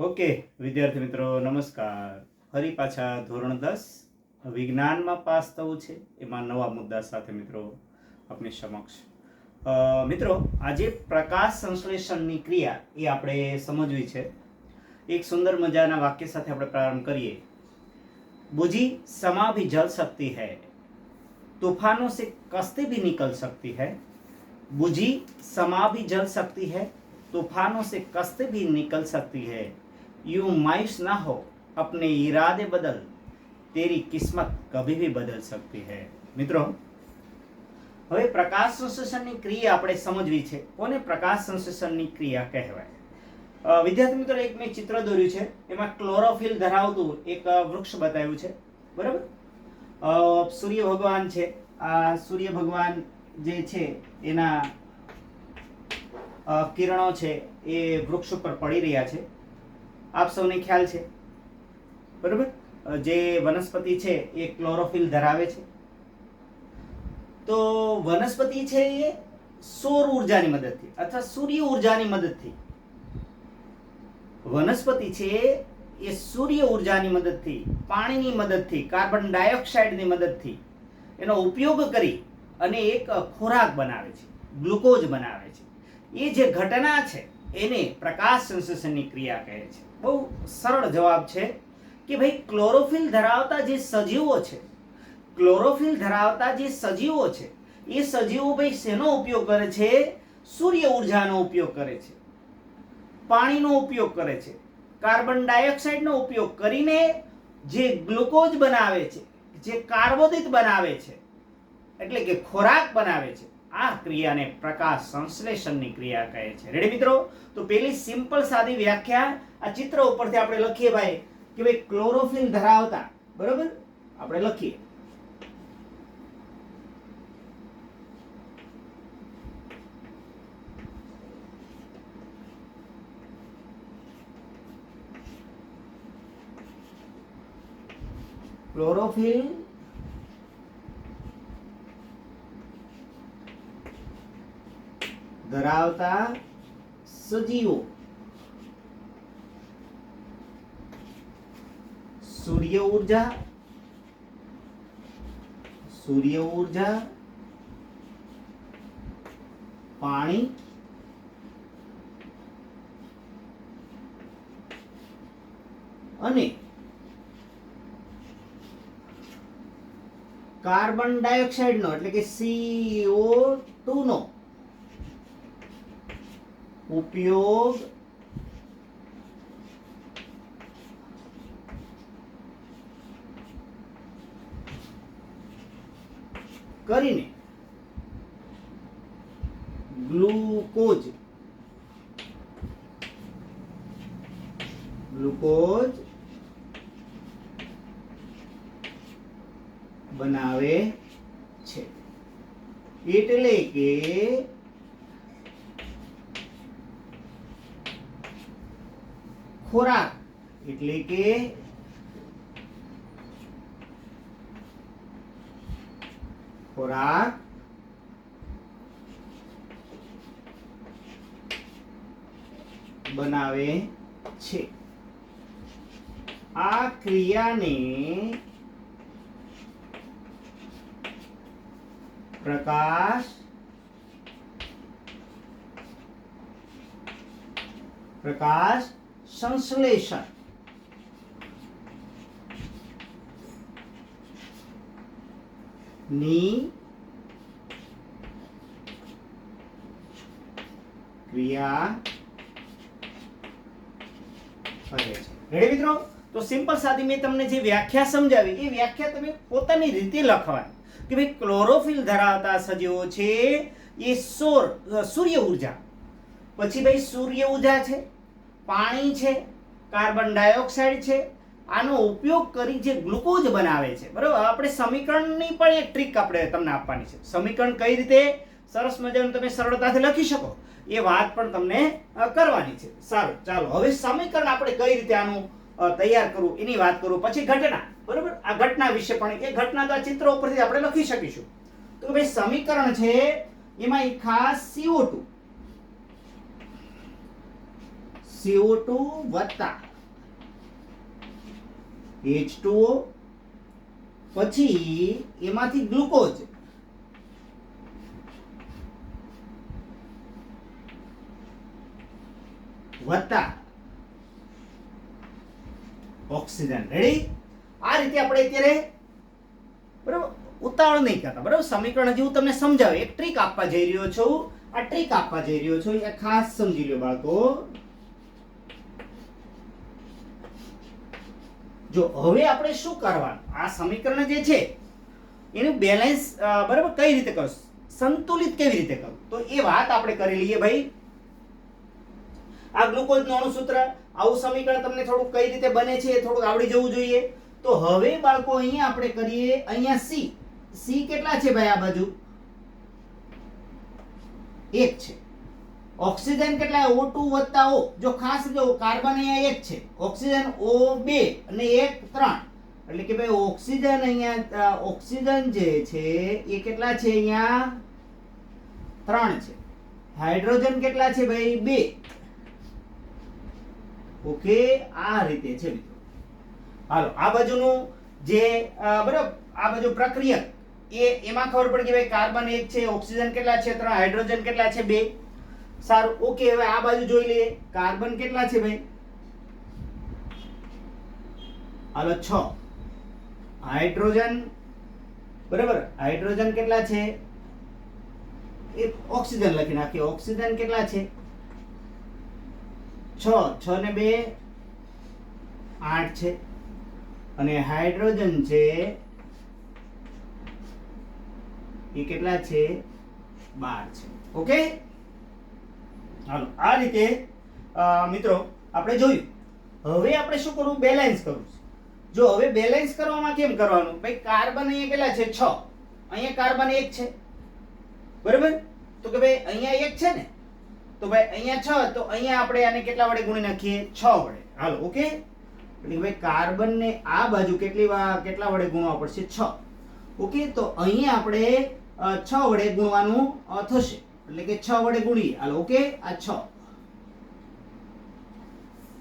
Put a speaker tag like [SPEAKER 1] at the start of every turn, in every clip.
[SPEAKER 1] Okay, વિદ્યાર્થી મિત્રો, નમસ્કાર. ફરી પાછા ધોરણ દસ. વિજ્ઞાનમાં પાસ થવું છે, એમાં નવા મુદ્દા સાથે મિત્રો આપની સમક્ષ. મિત્રો, આજે પ્રકાશ સંશ્લેષણની ક્રિયા એ આપણે સમજવી છે. એક સુંદર મજાના વાક્ય સાથે આપણે પ્રારંભ કરીએ. બુજી સમા ભી જલ સકતી હૈ. તોફાનો સે કસ્તે ભી નિકલ સકતી હૈ. બુજી સમા ભી જલ સકતી હૈ. તોફાનો સે कस्ते भी નિકલ सकती है यूं मायूस ना हो अपने इरादे बदल तेरी किस्मत कभी भी बदल सकती है મિત્રો હવે પ્રકાશ સંશ્લેષણની ક્રિયા આપણે સમજવી છે કોને પ્રકાશ સંશ્લેષણની ક્રિયા કહેવાય અ, વિદ્યાર્થી મિત્રો એક મેં ચિત્ર દોર્યું છે એમાં ક્લોરોફિલ ધરાવતું એક અ, વૃક્ષ બતાવ્યું છે બરાબર અ, સૂર્ય ભગવાન છે આ સૂર્ય ભગવાન જે છે એના અ, કિરણો છે એ વૃક્ષ ઉપર પડી રહ્યા છે આપ સૌને ખ્યાલ છે. બરાબર? જે વનસ્પતિ છે એ ક્લોરોફિલ ધરાવે છે. તો વનસ્પતિ છે એ સૌર ઉર્જાની મદદથી અથવા સૂર્ય ઉર્જાની મદદથી. વનસ્પતિ છે એ સૂર્ય ઉર્જાની મદદથી, પાણીની મદદથી, કાર્બન ડાયોક્સાઇડની મદદથી એનો ઉપયોગ કરી અને એક ખોરાક બનાવે છે, ગ્લુકોઝ બનાવે છે. એ જે ઘટના છે એને પ્રકાશ સંશ્લેષણની ક્રિયા કહે છે. બહુ સરળ જવાબ છે કે ભાઈ ક્લોરોફિલ ધરાવતા જે સજીવો છે, ક્લોરોફિલ ધરાવતા જે સજીવો છે, એ સજીવો ભાઈ શેનો ઉપયોગ કરે છે? સૂર્ય ઉર્જાનો ઉપયોગ કરે છે, પાણીનો ઉપયોગ કરે છે, કાર્બન ડાયોક્સાઇડનો ઉપયોગ કરીને જે ગ્લુકોઝ બનાવે છે, જે કાર્બોદિત બનાવે છે, એટલે કે ખોરાક બનાવે છે આ ક્રિયાને પ્રકાશ સંશ્લેષણની ક્રિયા કહે છે. રેડી મિત્રો? તો પેલી સિમ્પલ સાદી વ્યાખ્યા. આ ચિત્ર ઉપરથી આપણે લખીએ ભાઈ, કે ભાઈ ક્લોરોફિલ ધરાવતા. બરોબર? આપણે લખીએ. ક્લોરોફિલ ધરાવતા સજીવો. સૂર્ય ઊર્જા સૂર્ય ઊર્જા, પાણી, અને કાર્બન ડાયોક્સાઇડ નો એટલે કે સીઓ ટુ નો ઉપયોગ કરીને ગ્લુકોઝ બનાવે છે એટલે કે ખોરાક કે ખોરાક. બનાવે છે. આ ક્રિયાને પ્રકાશ પ્રકાશ સંશ્લેષણ ની ક્રિયા કહે છે. રેડી મિત્રો? તો સિમ્પલ સાદી મેં તમને જે વ્યાખ્યા સમજાવી, એ વ્યાખ્યા તમે પોતાની રીતે લખવાની કે ભાઈ ક્લોરોફિલ ધરાવતા સજીવો છે એ સૌર સૂર્ય ઊર્જા. પછી ભાઈ સૂર્ય ઊર્જા છે, પાણી છે કાર્બન ડાયોક્સાઇડ છે આનો ઉપયોગ કરી જે ગ્લુકોઝ બનાવે છે, બરાબર? આપણે સમીકરણની પણ એક ટ્રીક આપણે તમને આપવાની છે. સમીકરણ કઈ રીતે? સરસ મજાનું તમે સરળતાથી લખી શકો. એ વાત પણ તમને કરવાની છે. સારું, ચાલો. હવે સમીકરણ આપણે કઈ રીતે આનું તૈયાર કરવું? એની વાત કરું. પછી ઘટના, બરાબર? આ ઘટના વિશે પણ, એ ઘટના તો આ ચિત્ર ઉપરથી આપણે લખી શકીશું. તો ભાઈ, સમીકરણ છે, એમાં એક ખાસ CO2 CO2 વત્તા એચ ટુઓ પછી એમાંથી ગ્લુકોઝ. વત્તા ઓક્સિજન. રેડી આ રીતે આપણે અત્યારે બરાબર ઉતાવળ નહીં કરતા. બરાબર? સમીકરણ હું તમને સમજાવું. એક ટ્રીક આપવા જઈ રહ્યો છું. આ ટ્રીક આપવા જઈ રહ્યો છું. એ ખાસ સમજી લો બાળકો. જો હવે આપણે શું કરવાનું? આ સમીકરણ જે છે, એનું બેલેન્સ બરાબર કઈ રીતે કરશું? સંતુલિત કેવી રીતે કરવું? તો એ વાત આપણે કરી લઈએ ભાઈ. આ ગ્લુકોઝનું અણુસૂત્ર આવું સમીકરણ તમને થોડું કઈ રીતે બને છે એ થોડું આવડી જવું જોઈએ. તો હવે બાળકો, અહીંયા આપણે કરીએ, અહીંયા સી સી કેટલા છે ભાઈ આ બાજુ? એક છે. ઓક્સિજન કેટલા ઓ ટુ વત્તા ઓ. જો ખાસ જો કાર્બન અહીંયા એક છે. ઓક્સિજન ઓ બે અને એક ત્રણ. એટલે કે ભાઈ ઓક્સિજન અહીંયા ઓક્સિજન જે છે એ કેટલા છે અહીંયા? ત્રણ છે. હાઇડ્રોજન કેટલા છે ભાઈ? બે. ઓકે, આ રીતે છે મિત્રો. હાલો, આ બાજુનું જે બરાબર, આ બાજુ પ્રક્રિયક, એ, એમાં ખબર પડી કે ભાઈ કાર્બન એક છે, ઓક્સિજન કેટલા છે? ત્રણ. હાઇડ્રોજન કેટલા છે? બે. સારું, ઓકે, હવે આ બાજુ જોઈ લઈએ. કાર્બન કેટલા છે ભાઈ? હાલો, છ. હાઇડ્રોજન, બરાબર? હાઇડ્રોજન કેટલા છે? એ ઓક્સિજન લખી નાખીએ. ઓક્સિજન કેટલા છે? છ. છ ને બે, આઠ છે. અને હાઇડ્રોજન છે, એ કેટલા છે? બાર છે. ઓકે? હાલો, આ રીતે મિત્રો, આપણે જોયું. હવે આપણે શું કરવું? બેલેન્સ કરવું જો હવે બેલેન્સ કરવામાં કેમ કરવાનું? ભાઈ કાર્બન અહીંયા કેટલા છે? છ. અહીંયા કાર્બન એક છે. બરાબર? તો કે ભાઈ, અહીંયા એક છે ને? તો ભાઈ, અહીંયા છ, તો અહીંયા આપણે આને કેટલા વડે ગુણી નાખીએ? છ વડે. હાલો, ઓકે? એટલે ભાઈ કાર્બન ને આ બાજુ કેટલી વાર કેટલા વડે ગુણવા પડશે? છ. ઓકે? તો અહીંયા આપણે છ વડે ગુણવાનું થશે. એટલે કે છ વડે ગુણી હાલો, ઓકે? આ છ.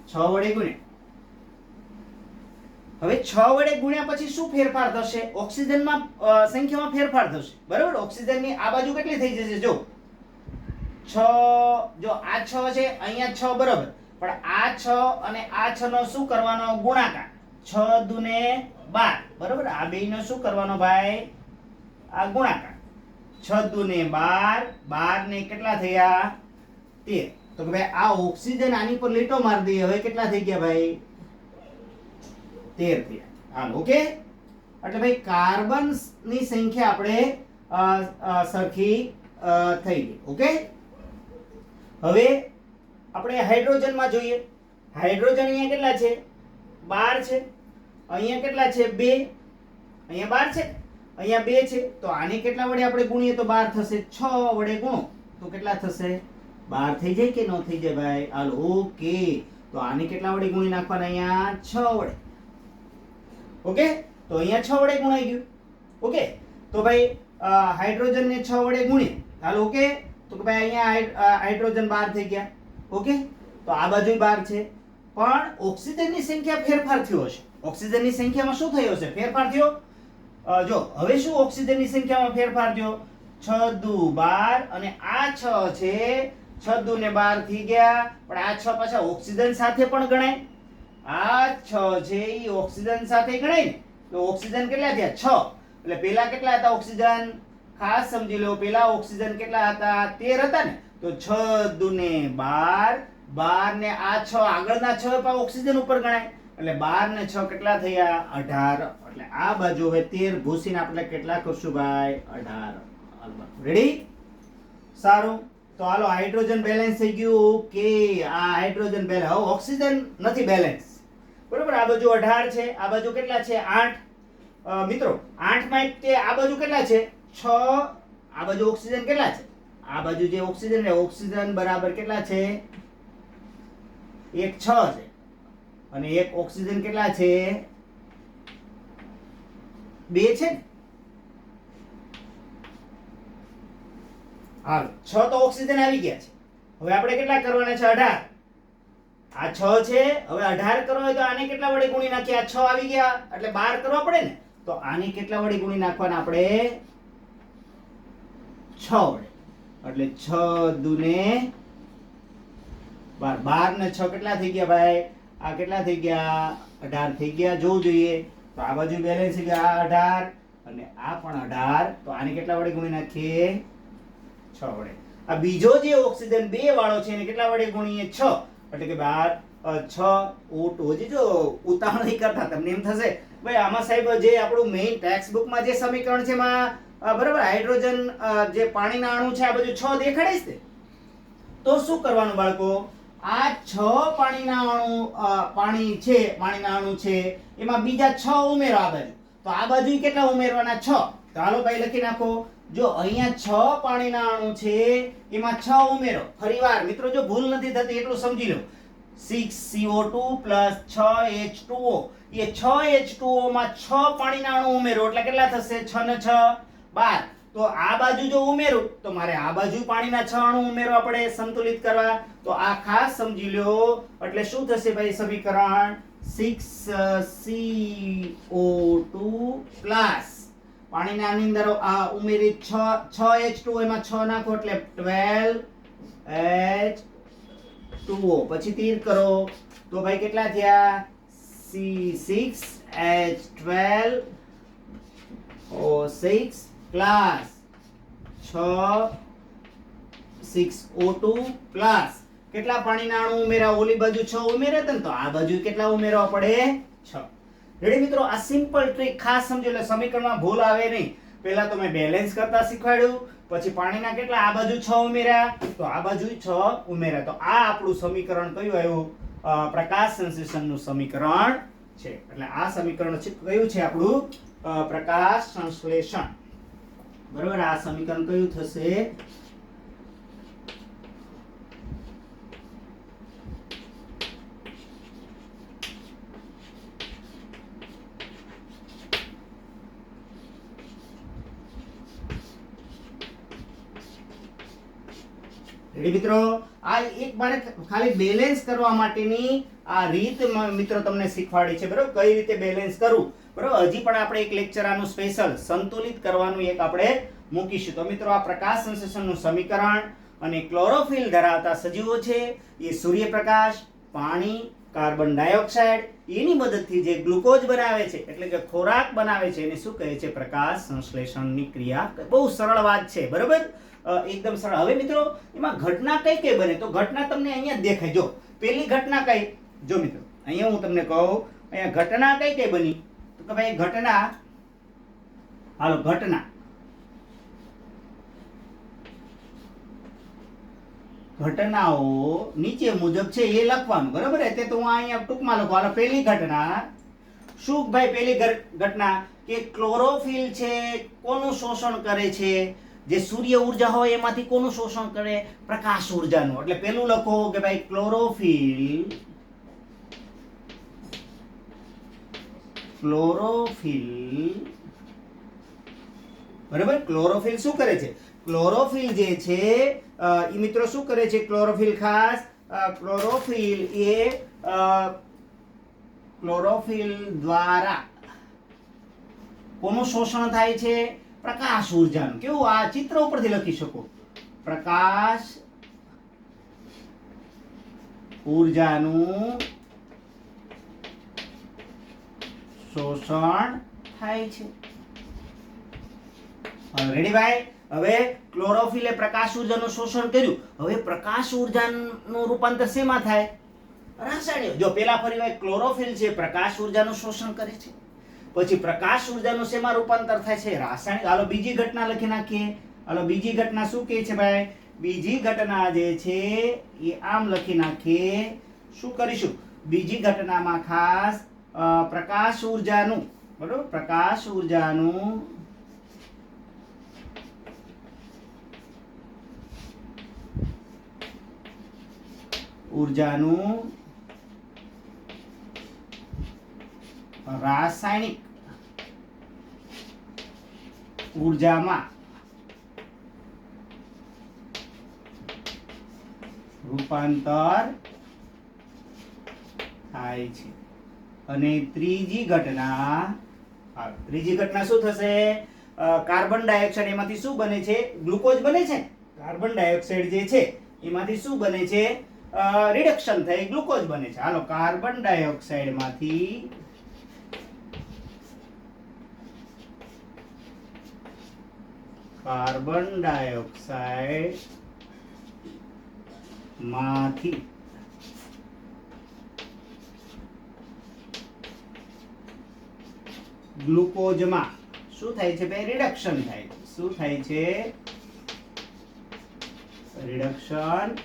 [SPEAKER 1] છ વડે ગુણ્યા હવે છ વડે ગુણ્યા પછી શું ફેરફાર થશે? ઓક્સિજનમાં સંખ્યામાં ફેરફાર થશે. બરાબર? ઓક્સિજનની આ બાજુ કેટલી થઈ જશે? જો, છ, જો આ છ છે, અહીંયા છ બરાબર. પણ આ છ અને આ છ નો શું કરવાનો? ગુણાકાર. છ દુને બાર. બરાબર? આ બે નો શું કરવાનો ભાઈ? આ ગુણાકાર. છ દુને બાર બાર ને કેટલા થયા? તેર. તો કે ભાઈ, આ ઓક્સિજન આની પર લીટો મારી દઈએ. હવે કેટલા થઈ ગયા ભાઈ? તેર થયા. હાલ, ઓકે? એટલે ભાઈ કાર્બનની સંખ્યા આપણે સરખી થઈ ગઈ. ઓકે? હવે આપણે હાઇડ્રોજનમાં જોઈએ. હાઇડ્રોજન અહીંયા કેટલા છે? બાર છે. અહીંયા કેટલા છે? બે. અહીંયા બાર છે? અહીંયા બે છે, તો આને કેટલા વડે આપણે ગુણીએ તો બાર થશે છ વડે ગુણો. તો કેટલા થશે? બાર થઈ જાય કે ન થઈ જાય ભાઈ? હાલ, ઓકે. તો આને કેટલા વડે ગુણી નાખવાના અહીંયા? છ વડે. ઓકે? તો અહીંયા છ વડે ગુણાઈ ગયું. ઓકે? તો ભાઈ હાઇડ્રોજન હાઇડ્રોજનને છ વડે ગુણીએ. હાલ, ઓકે? તો કે ભાઈ અહીંયા હાઇડ્રોજન બાર થઈ ગયા. ઓકે? તો આ બાજુ બાર છે. પણ ઓક્સિજનની સંખ્યા ફેરફાર થયો હશે. ઓક્સિજનની સંખ્યામાં શું થયો હશે? ફેરફાર થયો? જો, હવે શું ઓક્સિજનની સંખ્યામાં ફેરફાર થયો? છ દુ બાર અને આ છ છે, છ દુ ને બાર થઈ ગયા, પણ આ છ પાછા ઓક્સિજન સાથે પણ ગણાય. આ છ છે એ ઓક્સિજન સાથે ગણાય ને, તો ઓક્સિજન કેટલા થયા? છ. એટલે પેલા કેટલા હતા ઓક્સિજન ખાસ સમજી લો, પેલા ઓક્સિજન કેટલા હતા? તેર હતા ને, તો છ દુને બાર બાર ને આ છ, આગળના છ ઓક્સિજન ઉપર ગણાય. એટલે બાર ને છ કેટલા થયા? અઢાર. એટલે આ બાજુ હવે તેર ભૂસીને આપણે કેટલા કરશું ભાઈ? અઢાર. રેડી સારું. તો હાલો, હાઇડ્રોજન બેલેન્સ થઈ ગયું. ઓકે આ હાઇડ્રોજન બેલેન્સ હવે ઓક્સિજન નથી બેલેન્સ બરોબર? આ બાજુ અઢાર છે. આ બાજુ કેટલા છે? આઠ. મિત્રો, આઠમાં તે આ બાજુ કેટલા છે? છ. આ બાજુ ઓક્સિજન કેટલા છે? આ બાજુ જે ઓક્સિજન છે, ઓક્સિજન બરાબર કેટલા છે? એક છ છે. અને એક ઓક્સિજન કેટલા છે? બે છે હાલો, છ તો ઓક્સિજન આવી ગયા છે. હવે આપણે કેટલા કરવાના છે? અઢાર. આ છ છે, હવે અઢાર કરવો હોય તો આને કેટલા વડે ગુણી નાખીએ? આ છ આવી ગયા, એટલે બાર કરવા પડે ને? તો આને કેટલા વડે ગુણી નાખવાના આપણે? છ વડે. એટલે છ દુને બાર. બાર ને છ કેટલા થઈ ગયા ભાઈ? આ કેટલા થઈ ગયા? અઢાર થઈ ગયા. જોવું જોઈએ. તો આ બાજુ બેલેન્સ થઈ ગયા અઢાર અને આ પણ અઢાર. તો આને કેટલા વડે ગુણી નાખીએ? છ વડે. આ બીજો જે ઓક્સિજન બે વાળો છે એને કેટલા વડે ગુણીએ? છ. એટલે કે બાર છ ઓટ ઓજી જો ઉતાવળ નહીં કરતા, તમને એમ થશે. ભાઈ, આમાં સાહેબ, જે આપણું મેઇન ટેક્સ્ટ બુકમાં જે સમીકરણ છે, એમાં બરાબર હાઇડ્રોજન જે પાણીના અણુ છે, આ બધું છ દેખાડે છે. તો શું કરવાનું બાળકો? આ છ પાણીના અણુ પાણી છે પાણીના અણુ છે, એમાં બીજા છ ઉમેરો આ બાજુ. તો આ બાજુ કેટલા ઉમેરવાના? છ. તો ભાઈ લખી નાખો. જો અહીંયા છ પાણીના અણુ છે, એમાં છ ઉમેરો. ફરીવાર, મિત્રો, જો ભૂલ નથી થતી એટલું સમજી લો. સિક્સ સીઓ ટુ પ્લસ છ એચ ટુઓ એ છ એચ ટુઓમાં છ પાણીના અણુ ઉમેરો. એટલે કેટલા થશે? છ ને છ. બાર. તો આ બાજુ જો ઉમેરું, તો મારે આ બાજુ પાણીના છ અણુ ઉમેરવા પડે, સંતુલિત કરવા. તો આ ખાસ સમજી લ્યો. એટલે શું થશે ભાઈ સમીકરણ? Six C O two plus પાણીના આની અંદર ઉમેરી છ છ એચ ટુ એમાં છ નાખો એટલે ટ્વેલ્વ એચ ટુઓ પછી તીર કરો. તો ભાઈ કેટલા થયા? C six H twelve O six plus છ સિક્સ ઓ ટુ પ્લસ કેટલા પાણીના અણુ ઉમેરા ઓલી બાજુ છ ઉમેરે ને તો આ બાજુ કેટલા ઉમેરવા પડે? છ. રેડી મિત્રો? આ સિમ્પલ ટ્રીક ખાસ સમજો, એટલે સમીકરણમાં ભૂલ આવે નહીં. પહેલા તો મેં બેલેન્સ કરતા શીખવાડ્યું, પછી પાણીના કેટલા? આ બાજુ છ ઉમેર્યા. તો આ બાજુ છ ઉમેર્યા. તો આ આપણું સમીકરણ કયું આવ્યું? પ્રકાશ સંશ્લેષણનું સમીકરણ છે. એટલે આ સમીકરણ કયું છે આપણું? પ્રકાશ સંશ્લેષણ. બરોબર? આ સમીકરણ કયું થશે? મિત્રો? આ એક મારે ખાલી બેલેન્સ કરવા માટેની આ રીત મિત્રો તમને શીખવાડી છે, બરોબર? કઈ રીતે બેલેન્સ કરવું? બરોબર? હજી પણ આપણે એક લેક્ચર આનું સ્પેશિયલ સંતુલિત કરવાનું એક આપણે મૂકીશું. તો મિત્રો, આ પ્રકાશ સંશ્લેષણનું સમીકરણ અને ક્લોરોફિલ ધરાવતા સજીવો છે, એ સૂર્યપ્રકાશ, પાણી કાર્બન ડાયોક્સાઇડ એની મદદથી જે ગ્લુકોઝ બનાવે છે, એટલે કે ખોરાક બનાવે છે, એને શું કહે છે? પ્રકાશ સંશ્લેષણની ક્રિયા. બહુ સરળ વાત છે, બરાબર? એકદમ સરળ. હવે મિત્રો, એમાં ઘટના કઈ કઈ બને? તો ઘટના તમને અહીંયા દેખાય. જો પેલી ઘટના કઈ? જો મિત્રો, અહીંયા હું તમને કહું, અહીંયા ઘટના કઈ કઈ બની? તો ભાઈ ઘટના, હાલો, ઘટના. ઘટનાઓ નીચે મુજબ છે એ લખવાનું, બરાબર? તે તો હું અહીંયા ટૂંકમાં લખું. હાલો, પહેલી ઘટના. શું ભાઈ પહેલી ઘટના કે ક્લોરોફિલ છે, કોનું શોષણ કરે છે? જે સૂર્ય ઊર્જા હોય એમાંથી કોનું શોષણ કરે? પ્રકાશ ઉર્જાનું. એટલે પેલું લખો કે ભાઈ ક્લોરોફિલ ક્લોરોફિલ બરાબર? ક્લોરોફિલ શું કરે છે? ક્લોરોફિલ જે છે એ મિત્રો શું કરે છે? ક્લોરોફિલ ખાસ ક્લોરોફિલ એ ક્લોરોફિલ દ્વારા કોનું શોષણ થાય છે? પ્રકાશ ઉર્જાનું. કેવું? આ ચિત્ર ઉપરથી લખી શકો. પ્રકાશ ઉર્જાનું શોષણ થાય છે. રેડી ભાઈ? હવે ક્લોરોફિલે પ્રકાશ ઉર્જાનું શોષણ કર્યું. હવે પ્રકાશ ઉર્જાનું રૂપાંતર શેમાં થાય? રાસાયણિક. જો પેલા ફરી ક્લોરોફિલ છે પ્રકાશ ઉર્જાનું શોષણ કરે છે. પછી પ્રકાશ ઉર્જાનું શેમાં રૂપાંતર થાય છે? રાસાયણિક. હાલો બીજી ઘટના લખી નાખીએ. હાલો બીજી ઘટના શું કહે છે ભાઈ? બીજી ઘટના જે છે એ આમ લખી નાખીએ. શું કરીશું? બીજી ઘટનામાં ખાસ પ્રકાશ ઉર્જાનું બરોબર? પ્રકાશ ઉર્જાનું ઉર્જાનું રાસાયણિક ઉર્જામાં રૂપાંતર થાય છે. અને ત્રીજી ઘટના ત્રીજી ઘટના શું થશે? કાર્બન ડાયોક્સાઇડ એમાંથી શું બને છે? ગ્લુકોઝ બને છે? કાર્બન ડાયોક્સાઇડ જે છે, એમાંથી શું બને છે? રિડક્શન થઈ ગ્લુકોઝ બને છે. હાલો, કાર્બન ડાયોક્સાઇડમાંથી કાર્બન ડાયોક્સાઇડમાંથી ગ્લુકોઝમાં શું થાય છે ભાઈ? રિડક્શન થાય શું થાય છે? રિડક્શન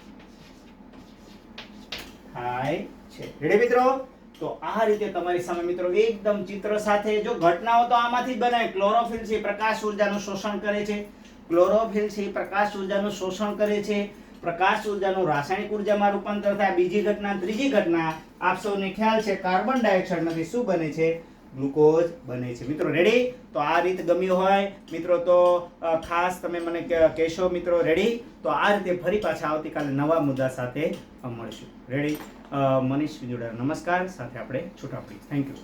[SPEAKER 1] થાય છે. રેડી મિત્રો? તો આ રીતે તમારી સામે મિત્રો એકદમ ચિત્ર સાથે જો ઘટનાઓ તો આમાંથી બનાવે ક્લોરોફિલ છે પ્રકાશ ઉર્જાનું શોષણ કરે છે. ક્લોરોફિલ છે પ્રકાશ ઉર્જાનું શોષણ કરે છે. પ્રકાશ ઉર્જાનું રાસાયણિક ઉર્જામાં રૂપાંતર થાય. બીજી ઘટના, ત્રીજી ઘટના, આપ સૌને ખ્યાલ છે, કાર્બન ડાયોક્સાઇડમાંથી શું બને છે? ગ્લુકોઝ બને છે. મિત્રો રેડી તો આ રીત ગમ્યું હોય, મિત્રો, તો ખાસ તમે મને કહેશો, મિત્રો રેડી તો આ રીતે ફરી પાછા આવતીકાલે નવા મુદ્દા સાથે મળશું. રેડી મનીષ વિજોડા, નમસ્કાર. સાથે આપણે છૂટા પડીશ થેન્ક યુ